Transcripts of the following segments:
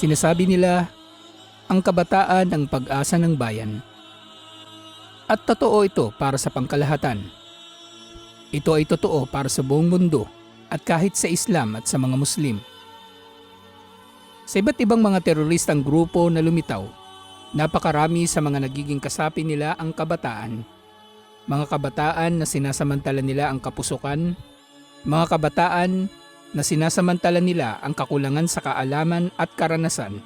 Sinasabi nila, ang kabataan ang pag-asa ng bayan. At totoo ito para sa pangkalahatan. Ito ay totoo para sa buong mundo at kahit sa Islam at sa mga Muslim. Sa iba't ibang mga teroristang grupo na lumitaw, napakarami sa mga nagiging kasapi nila ang kabataan. Mga kabataan na sinasamantala nila ang kapusukan, mga kabataan na sinasamantala nila ang kakulangan sa kaalaman at karanasan.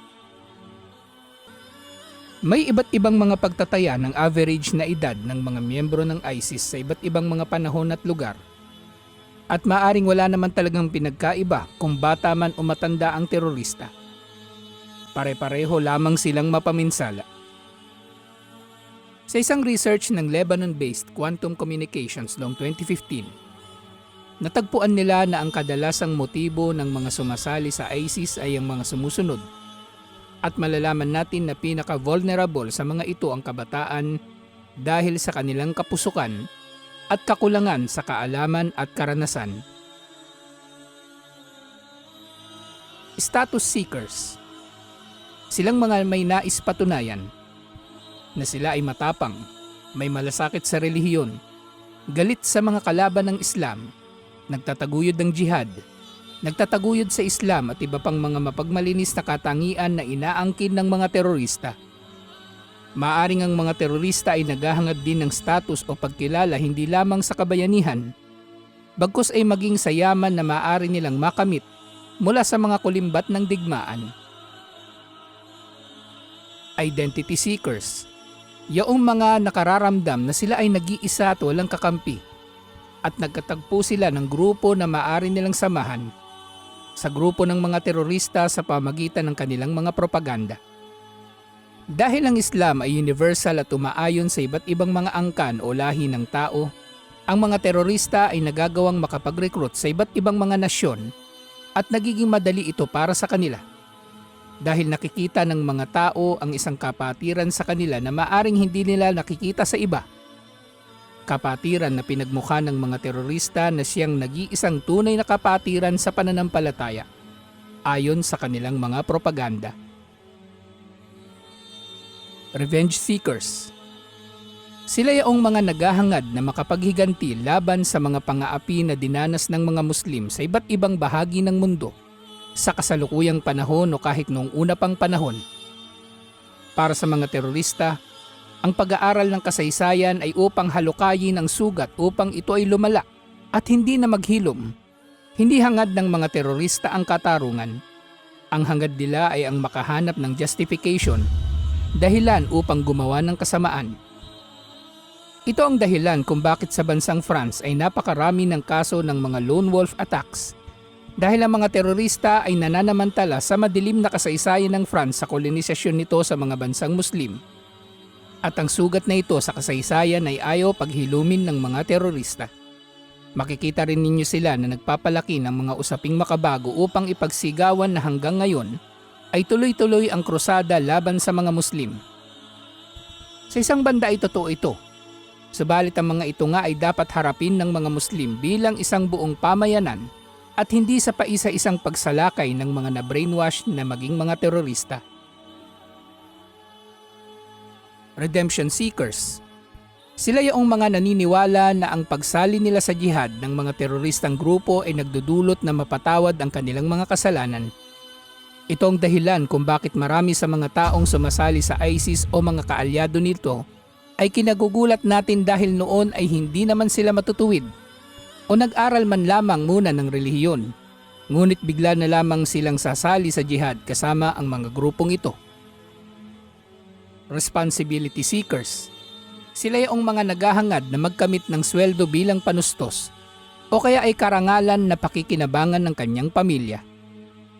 May iba't ibang mga pagtataya ng average na edad ng mga miyembro ng ISIS sa iba't ibang mga panahon at lugar. At maaring wala naman talagang pinagkaiba kung bata man o matanda ang terorista. Pare-pareho lamang silang mapaminsala. Sa isang research ng Lebanon-based Quantum Communications noong 2015, natagpuan nila na ang kadalasang motibo ng mga sumasali sa ISIS ay ang mga sumusunod at malalaman natin na pinaka-vulnerable sa mga ito ang kabataan dahil sa kanilang kapusukan at kakulangan sa kaalaman at karanasan. Status seekers Silang mga may nais patunayan na sila ay matapang, may malasakit sa relihiyon, galit sa mga kalaban ng Islam, nagtataguyod ng jihad, nagtataguyod sa Islam at iba pang mga mapagmalinis na katangian na inaangkin ng mga terorista. Maaring ang mga terorista ay naghahangad din ng status o pagkilala hindi lamang sa kabayanihan, bagkus ay maging sa yaman na maaari nilang makamit mula sa mga kulimbat ng digmaan. Identity seekers Yaong mga nakararamdam na sila ay nag-iisa at walang kakampi at nagkatagpo sila ng grupo na maaari nilang samahan sa grupo ng mga terorista sa pamagitan ng kanilang mga propaganda. Dahil ang Islam ay universal at umaayon sa iba't ibang mga angkan o lahi ng tao, ang mga terorista ay nagagawang makapag-recruit sa iba't ibang mga nasyon at nagiging madali ito para sa kanila dahil nakikita ng mga tao ang isang kapatiran sa kanila na maaring hindi nila nakikita sa iba. Kapatiran na pinagmukha ng mga terorista na siyang nag-iisang tunay na kapatiran sa pananampalataya ayon sa kanilang mga propaganda. Revenge Seekers Sila yaong mga naghahangad na makapaghiganti laban sa mga pangaapi na dinanas ng mga Muslim sa iba't ibang bahagi ng mundo sa kasalukuyang panahon o kahit noong una pang panahon. Para sa mga terorista, ang pag-aaral ng kasaysayan ay upang halukayin ang sugat upang ito ay lumala at hindi na maghilom. Hindi hangad ng mga terorista ang katarungan. Ang hangad nila ay ang makahanap ng justification, dahilan upang gumawa ng kasamaan. Ito ang dahilan kung bakit sa bansang France ay napakarami ng kaso ng mga lone wolf attacks dahil ang mga terorista ay nananamantala sa madilim na kasaysayan ng France sa kolonisasyon nito sa mga bansang Muslim. At ang sugat na ito sa kasaysayan ay ayaw paghilumin ng mga terorista. Makikita rin ninyo sila na nagpapalaki ng mga usaping makabago upang ipagsigawan na hanggang ngayon ay tuloy-tuloy ang krusada laban sa mga Muslim. Sa isang banda ay totoo ito. Subalit ang mga ito nga ay dapat harapin ng mga Muslim bilang isang buong pamayanan at hindi sa paisa-isang pagsalakay ng mga na-brainwash na maging mga terorista. Redemption Seekers Sila yung mga naniniwala na ang pagsali nila sa jihad ng mga teroristang grupo ay nagdudulot na mapatawad ang kanilang mga kasalanan. Ito ang dahilan kung bakit marami sa mga taong sumasali sa ISIS o mga kaalyado nito ay kinagugulat natin dahil noon ay hindi naman sila matutuwid o nag-aral man lamang muna ng relihiyon. Ngunit bigla na lamang silang sasali sa jihad kasama ang mga grupong ito. Responsibility seekers. Sila yung mga naghahangad na magkamit ng sweldo bilang panustos o kaya ay karangalan na pakikinabangan ng kanyang pamilya.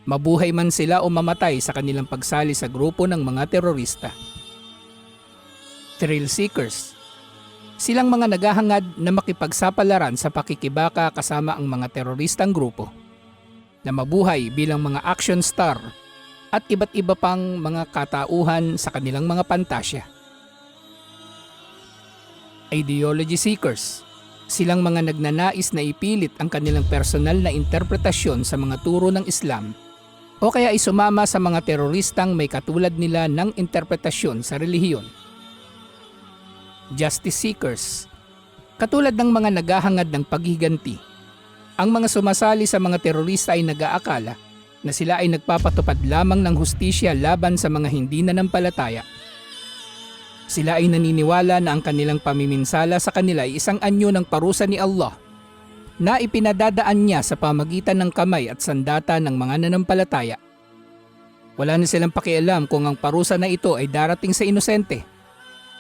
Mabuhay man sila o mamatay sa kanilang pagsali sa grupo ng mga terorista. Thrill seekers Silang mga naghahangad na makipagsapalaran sa pakikibaka kasama ang mga teroristang grupo na mabuhay bilang mga action star at iba't iba pang mga katauhan sa kanilang mga pantasya. Ideology seekers Silang mga nagnanais na ipilit ang kanilang personal na interpretasyon sa mga turo ng Islam o kaya ay sumama sa mga teroristang may katulad nila ng interpretasyon sa relihiyon. Justice seekers, katulad ng mga naghahangad ng paghiganti, ang mga sumasali sa mga terorista ay nag-aakala na sila ay nagpapatupad lamang ng hustisya laban sa mga hindi nanampalataya. Sila ay naniniwala na ang kanilang pamiminsala sa kanila ay isang anyo ng parusa ni Allah na ipinadadaan niya sa pamagitan ng kamay at sandata ng mga nanampalataya. Wala na silang pakialam kung ang parusa na ito ay darating sa inosente.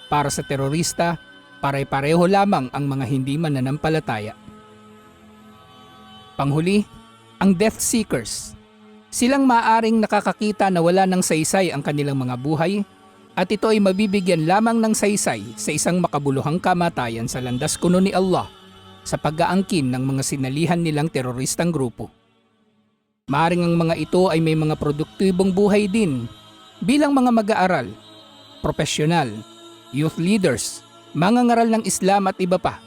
Para sa terorista, pare-pareho lamang ang mga hindi mananampalataya. Panghuli, ang death seekers. Silang maaring nakakakita na wala ng saysay ang kanilang mga buhay at ito ay mabibigyan lamang ng saysay sa isang makabuluhang kamatayan sa landas kuno ni Allah sa pag-aangkin ng mga sinalihan nilang teroristang grupo. Maaring ang mga ito ay may mga produktibong buhay din bilang mga mag-aaral, profesional, youth leaders, mga ngaral ng Islam at iba pa.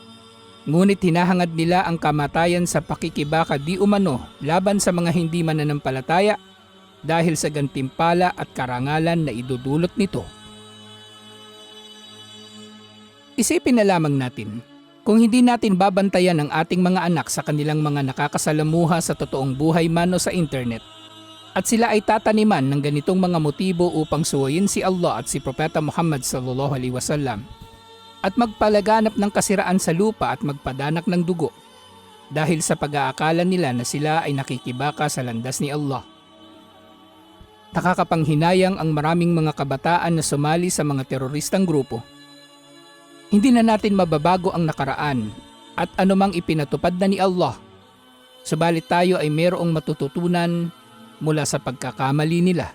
Ngunit hinahangad nila ang kamatayan sa pakikibaka di umano laban sa mga hindi mananampalataya dahil sa gantimpala at karangalan na idudulot nito. Isipin na lamang natin, kung hindi natin babantayan ang ating mga anak sa kanilang mga nakakasalamuha sa totoong buhay mano sa internet, at sila ay tataniman ng ganitong mga motibo upang suwayin si Allah at si Propeta Muhammad sallallahu alaihi wasallam, at magpalaganap ng kasiraan sa lupa at magpadanak ng dugo, dahil sa pag-aakala nila na sila ay nakikibaka sa landas ni Allah. Nakakapanghinayang ang maraming mga kabataan na sumali sa mga teroristang grupo hindi na natin mababago ang nakaraan at anumang ipinatupad na ni Allah. Subalit tayo ay mayroong matututunan mula sa pagkakamali nila.